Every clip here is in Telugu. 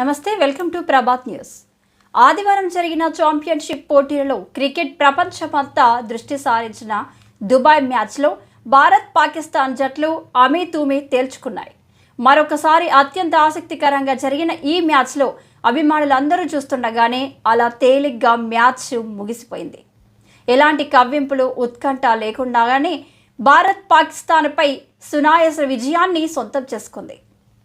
నమస్తే వెల్కమ్ టు ప్రభాత్ న్యూస్. ఆదివారం జరిగిన ఛాంపియన్షిప్ పోటీలలో క్రికెట్ ప్రపంచమంతా దృష్టి సారించిన దుబాయ్ మ్యాచ్లో భారత్ పాకిస్తాన్ జట్లు అమీతూమీ తేల్చుకున్నాయి. మరొకసారి అత్యంత ఆసక్తికరంగా జరిగిన ఈ మ్యాచ్లో అభిమానులందరూ చూస్తుండగానే అలా తేలిగ్గా మ్యాచ్ ముగిసిపోయింది. ఎలాంటి కవ్వింపులు ఉత్కంఠ లేకుండానే భారత్ పాకిస్తాన్పై సునాయస విజయాన్ని సొంతం చేసుకుంది.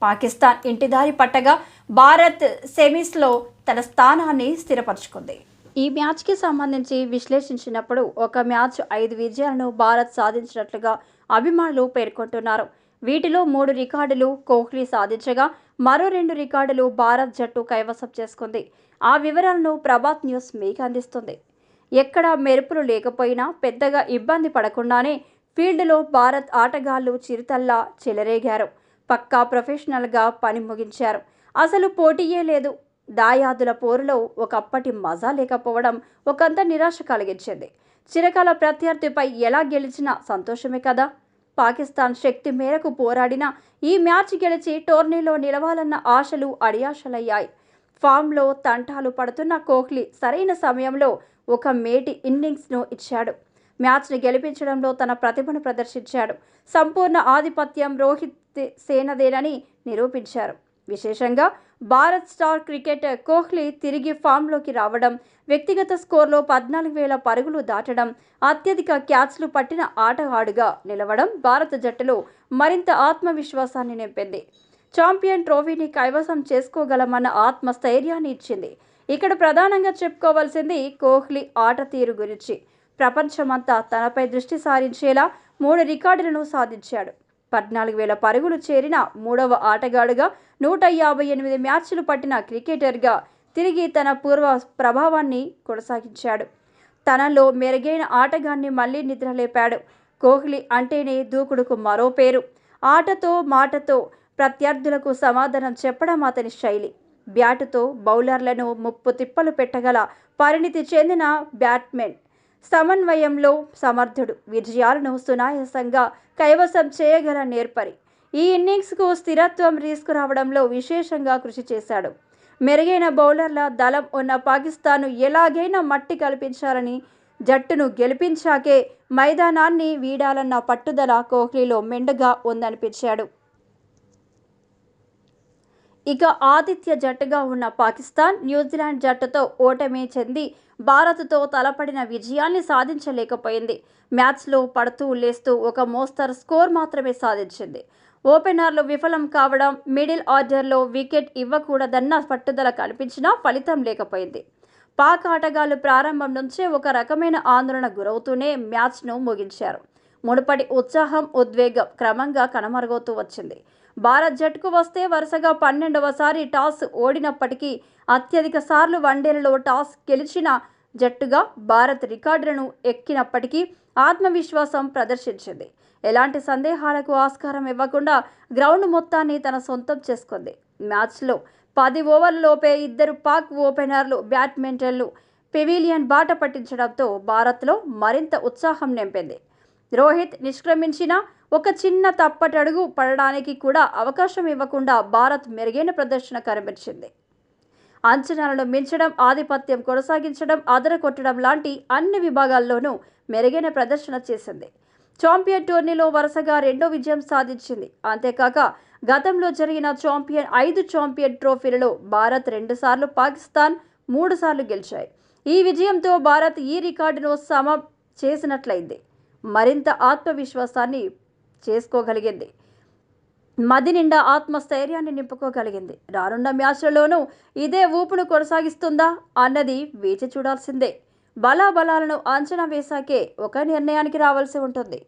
పాకిస్తాన్ ఇంటిదారి పట్టగా భారత్ సెమీస్లో తన స్థానాన్ని స్థిరపరచుకుంది. ఈ మ్యాచ్కి సంబంధించి విశ్లేషించినప్పుడు ఒక మ్యాచ్ ఐదు విజయాలను భారత్ సాధించినట్లుగా అభిమానులు పేర్కొంటున్నారు. వీటిలో మూడు రికార్డులు కోహ్లీ సాధించగా మరో రెండు రికార్డులు భారత్ జట్టు కైవసం చేసుకుంది. ఆ వివరాలను ప్రభాత్ న్యూస్ మీకు అందిస్తుంది. ఎక్కడ మెరుపులు లేకపోయినా పెద్దగా ఇబ్బంది పడకుండానే ఫీల్డ్లో భారత్ ఆటగాళ్ళు చిరుతల్లా చెలరేగారు. పక్కా ప్రొఫెషనల్గా పని ముగించారు. అసలు పోటీయే లేదు. దాయాదుల పోరులో ఒకప్పటి మజా లేకపోవడం ఒకంత నిరాశ కలిగించింది. చిరకాల ప్రత్యర్థిపై ఎలా గెలిచినా సంతోషమే కదా. పాకిస్తాన్ శక్తి మేరకు పోరాడిన ఈ మ్యాచ్ గెలిచి టోర్నీలో నిలవాలన్న ఆశలు అడియాశలయ్యాయి. ఫామ్లో తంటాలు పడుతున్న కోహ్లీ సరైన సమయంలో ఒక మేటి ఇన్నింగ్స్ను ఇచ్చాడు. మ్యాచ్ని గెలిపించడంలో తన ప్రతిభను ప్రదర్శించాడు. సంపూర్ణ ఆధిపత్యం రోహిత్ సేనదేనని నిరూపించారు. విశేషంగా భారత్ స్టార్ క్రికెటర్ కోహ్లీ తిరిగి ఫామ్లోకి రావడం వ్యక్తిగత స్కోర్లో పద్నాలుగు వేల పరుగులు దాటడం అత్యధిక క్యాచ్లు పట్టిన ఆటగాడుగా నిలవడం భారత జట్టులో మరింత ఆత్మవిశ్వాసాన్ని నింపింది. ఛాంపియన్ ట్రోఫీని కైవసం చేసుకోగలమన్న ఆత్మస్థైర్యాన్ని ఇచ్చింది. ఇక్కడ ప్రధానంగా చెప్పుకోవాల్సింది కోహ్లీ ఆట తీరు గురించి. ప్రపంచమంతా తనపై దృష్టి సారించేలా మూడు రికార్డులను సాధించాడు. పద్నాలుగు వేల పరుగులు చేరిన మూడవ ఆటగాడుగా నూట యాభై ఎనిమిది మ్యాచ్లు పట్టిన క్రికెటర్గా తిరిగి తన పూర్వ ప్రభావాన్ని కొనసాగించాడు. తనలో మెరుగైన ఆటగాన్ని మళ్ళీ నిద్రలేపాడు. కోహ్లీ అంటేనే దూకుడుకు మరో పేరు. ఆటతో మాటతో ప్రత్యర్థులకు సమాధానం చెప్పడం అతని శైలి. బ్యాటుతో బౌలర్లను ముప్పు తిప్పలు పెట్టగల పరిణితి చెందిన బ్యాట్మెన్ సమన్వయంలో సమర్థుడు. విజయాలను సునాయాసంగా కైవసం చేయగల నేర్పరి. ఈ ఇన్నింగ్స్కు స్థిరత్వం తీసుకురావడంలో విశేషంగా కృషి చేశాడు. మెరుగైన బౌలర్ల దళం ఉన్న పాకిస్తాన్ను ఎలాగైనా మట్టి కల్పించాలని జట్టును గెలిపించాకే మైదానాన్ని వీడాలన్న పట్టుదల కోహ్లీలో మెండుగా ఉందనిపించాడు. ఇక ఆతిథ్య జట్టుగా ఉన్న పాకిస్తాన్ న్యూజిలాండ్ జట్టుతో ఓటమి చెంది భారత్తో తలపడిన విజయాన్ని సాధించలేకపోయింది. మ్యాచ్లో పడుతూ లేస్తూ ఒక మోస్తరు స్కోర్ మాత్రమే సాధించింది. ఓపెనర్లు విఫలం కావడం మిడిల్ ఆర్డర్లో వికెట్ ఇవ్వకూడదన్న పట్టుదల కనిపించినా ఫలితం లేకపోయింది. పాక్ ఆటగాళ్ళు ప్రారంభం నుంచే ఒక రకమైన ఆందోళన గురవుతూనే మ్యాచ్ను ముగించారు. మునుపటి ఉత్సాహం ఉద్వేగం క్రమంగా కనమరుగవుతూ వచ్చింది. భారత్ జట్టుకు వస్తే వరుసగా పన్నెండవసారి టాస్ ఓడినప్పటికీ అత్యధిక సార్లు వన్డేలలో టాస్ గెలిచిన జట్టుగా భారత్ రికార్డులను ఎక్కినప్పటికీ ఆత్మవిశ్వాసం ప్రదర్శించింది. ఎలాంటి సందేహాలకు ఆస్కారం ఇవ్వకుండా గ్రౌండ్ మొత్తాన్ని తన సొంతం చేసుకుంది. మ్యాచ్లో పది ఓవర్లలోపే ఇద్దరు పాక్ ఓపెనర్లు బ్యాడ్మింటన్లు పెవిలియన్ బాట పట్టించడంతో భారత్లో మరింత ఉత్సాహం నింపింది. రోహిత్ నిష్క్రమించిన ఒక చిన్న తప్పటడుగు పడడానికి కూడా అవకాశం ఇవ్వకుండా భారత్ మెరుగైన ప్రదర్శన కనిపించింది. అంచనాలను మించడం ఆధిపత్యం కొనసాగించడం అదరకొట్టడం లాంటి అన్ని విభాగాల్లోనూ మెరుగైన ప్రదర్శన చేసింది. ఛాంపియన్ టోర్నీలో వరుసగా రెండో విజయం సాధించింది. అంతేకాక గతంలో జరిగిన ఛాంపియన్ ఐదు ఛాంపియన్ ట్రోఫీలలో భారత్ రెండుసార్లు పాకిస్తాన్ మూడుసార్లు గెలిచాయి. ఈ విజయంతో భారత్ ఈ రికార్డును సమ చేసినట్లయింది. మరింత ఆత్మవిశ్వాసాన్ని చేసుకోగలిగింది. మది నిండా ఆత్మస్థైర్యాన్ని నింపుకోగలిగింది. రానున్న మ్యాచ్లలోనూ ఇదే ఊపును కొనసాగిస్తుందా అన్నది వేచి చూడాల్సిందే. బలాబలాలను అంచనా వేశాకే ఒక నిర్ణయానికి రావాల్సి ఉంటుంది.